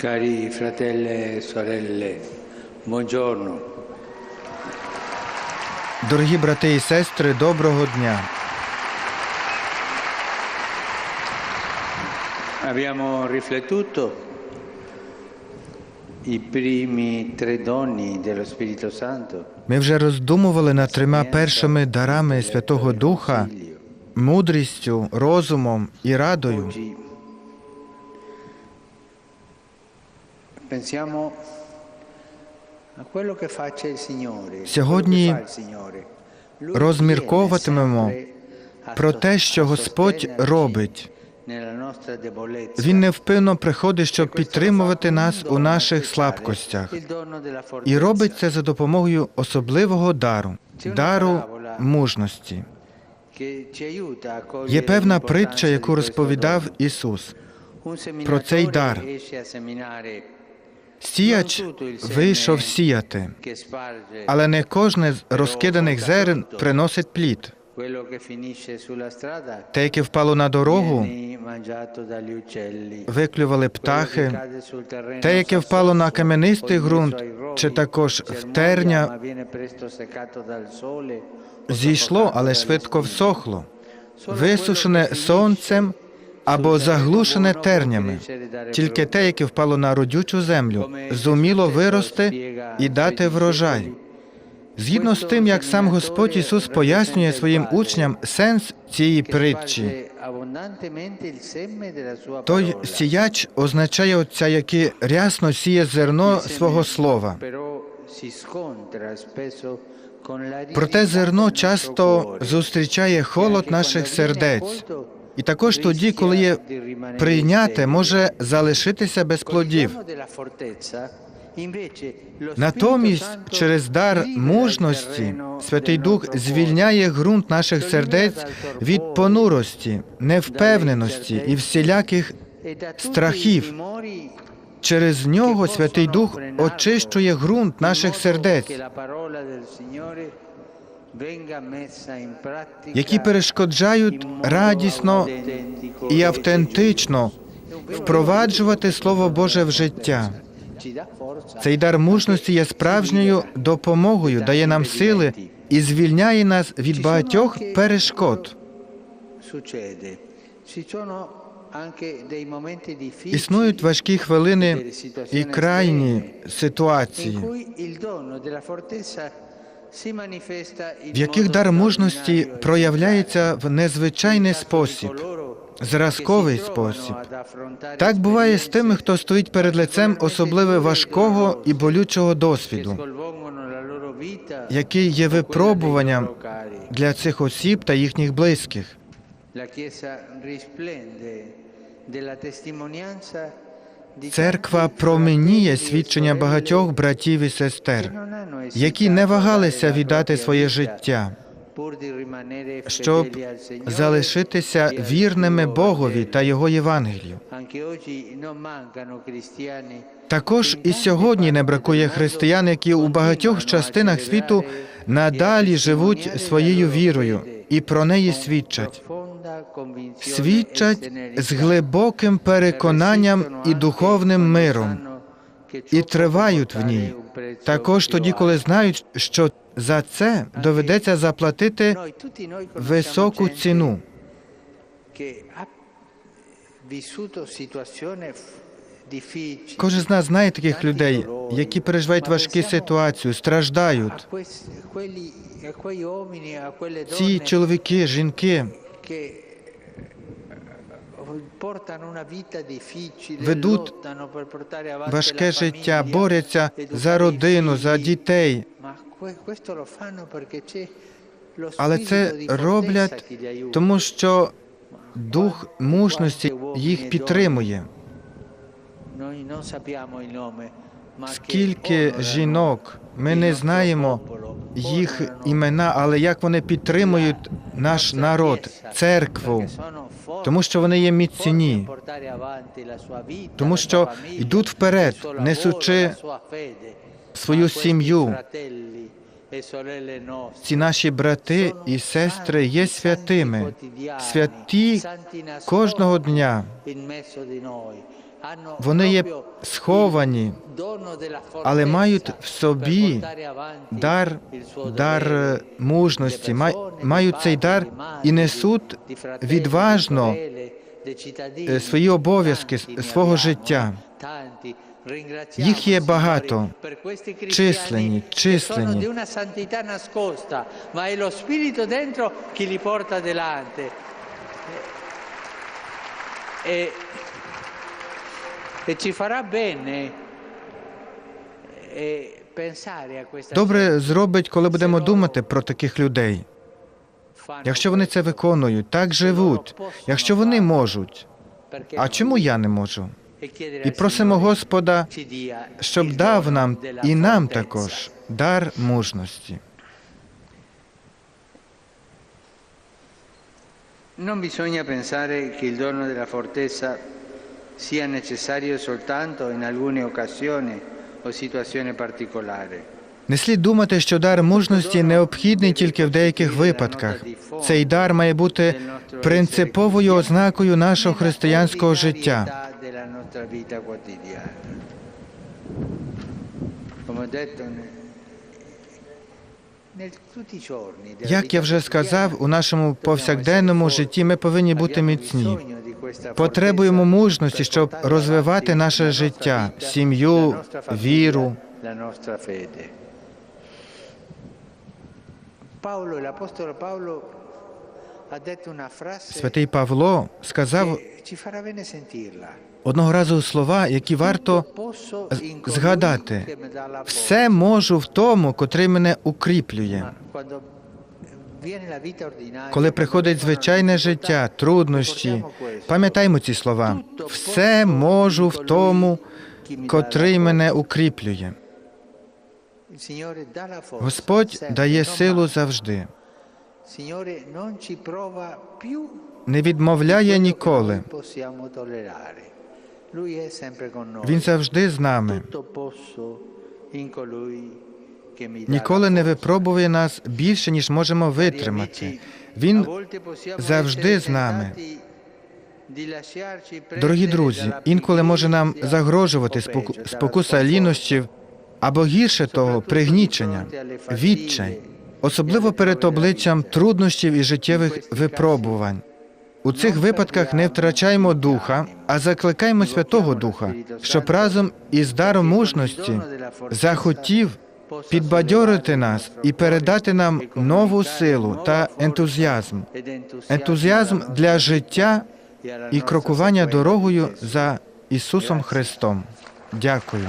Cari fratelli e sorelle, buongiorno. Дорогі брати і сестри, доброго дня. Abbiamo riflettuto i primi tre doni dello Spirito Santo. Ми вже роздумували над трьома першими дарами Святого Духа мудрістю, розумом і радою. Pensiamo a quello che faccia il Signore. Сьогодні розмірковуватимемо про те, що Господь робить. Він невпинно приходить, щоб підтримувати нас у наших слабкостях. І робить це за допомогою особливого дару дару мужності. Є певна притча, яку розповідав. Ісус. Про цей дар. Сіяч вийшов сіяти, але не кожне з розкиданих зерен приносить плід. Те, яке впало на дорогу, виклювали птахи, те, яке впало на кам'янистий ґрунт, чи також в терня, зійшло, але швидко всохло, висушене сонцем або заглушене тернями. Тільки те, яке впало на родючу землю, зуміло вирости і дати врожай. Згідно з тим, як сам Господь Ісус пояснює своїм учням сенс цієї притчі, той сіяч означає Отця, який рясно сіє зерно свого слова. Проте зерно часто зустрічає холод наших сердець. І також тоді, коли є прийняте, може залишитися без плодів. Натомість, через дар мужності, Святий Дух звільняє ґрунт наших сердець від понурості, невпевненості і всіляких страхів. Через нього Святий Дух очищує ґрунт наших сердець, які перешкоджають радісно і e автентично впроваджувати Слово Боже в життя. Цей дар мужності є справжньою допомогою, дає нам сили і звільняє нас від багатьох перешкод. Існують важкі хвилини і крайні ситуації, в яких дар мужності проявляється в незвичайний спосіб, зразковий спосіб. Так буває з тими, хто стоїть перед лицем особливо важкого і болючого досвіду, який є випробуванням для цих осіб та їхніх близьких. Церква променіє свідчення багатьох братів і сестер, які не вагалися віддати своє життя, щоб залишитися вірними Богові та Його Євангелію. Також і сьогодні не бракує християн, які у багатьох частинах світу надалі живуть своєю вірою і про неї свідчать. Свідчать з глибоким переконанням і духовним миром, і тривають в ній. Також тоді, коли знають, що за це доведеться заплатити високу ціну. Кожен з нас знає таких людей, які переживають важкі ситуації, страждають. Ці чоловіки, жінки ведуть важке життя, борються за родину, за дітей. Але це роблять, тому що дух мужності їх підтримує. Скільки жінок, ми не знаємо їх імена, але як вони підтримують наш народ, церкву, тому що вони є міцні, тому що йдуть вперед, несучи свою сім'ю. Ці наші брати і сестри є святими, святі кожного дня. Вони є сховані, але мають в собі дар, дар е, мужності, мають цей дар і несуть відважно е, свої обов'язки свого життя. Їх є багато, численні, численні. E, ci farà bene eh, Добре зробить, коли будемо думати про таких людей. Якщо вони це виконують, так живуть, якщо вони можуть. А чому я не можу? e І просимо Господа, щоб дав нам і нам також дар мужності. Non bisogna pensare che il dono della fortezza sia necessario soltanto in alcune occasioni o situazioni particolari. Не слід думати, що дар мужності необхідний тільки в деяких випадках. Цей дар має бути принциповою ознакою нашого християнського життя. Як я вже сказав, у нашому повсякденному житті ми повинні бути міцні. Потребуємо мужності, щоб розвивати наше життя, сім'ю, віру. Святий Павло сказав одного разу слова, які варто згадати. все можу в тому, котрий мене укріплює. Коли приходить звичайне життя, труднощі, пам'ятаймо ці слова. Все можу в тому, котрий мене укріплює. Господь дає силу завжди, не відмовляє ніколи. Він завжди з нами. Ніколи не випробує нас більше, ніж можемо витримати. Він завжди з нами. Дорогі друзі, інколи може нам загрожувати споку- спокуса лінощів або гірше того, пригнічення, відчай, особливо перед обличчям труднощів і життєвих випробувань. У цих випадках не втрачаймо духа, а закликаймо Святого Духа, щоб разом із даром мужності захотів підбадьорити нас і передати нам нову силу та ентузіазм, ентузіазм для життя і крокування дорогою за Ісусом Христом. Дякую.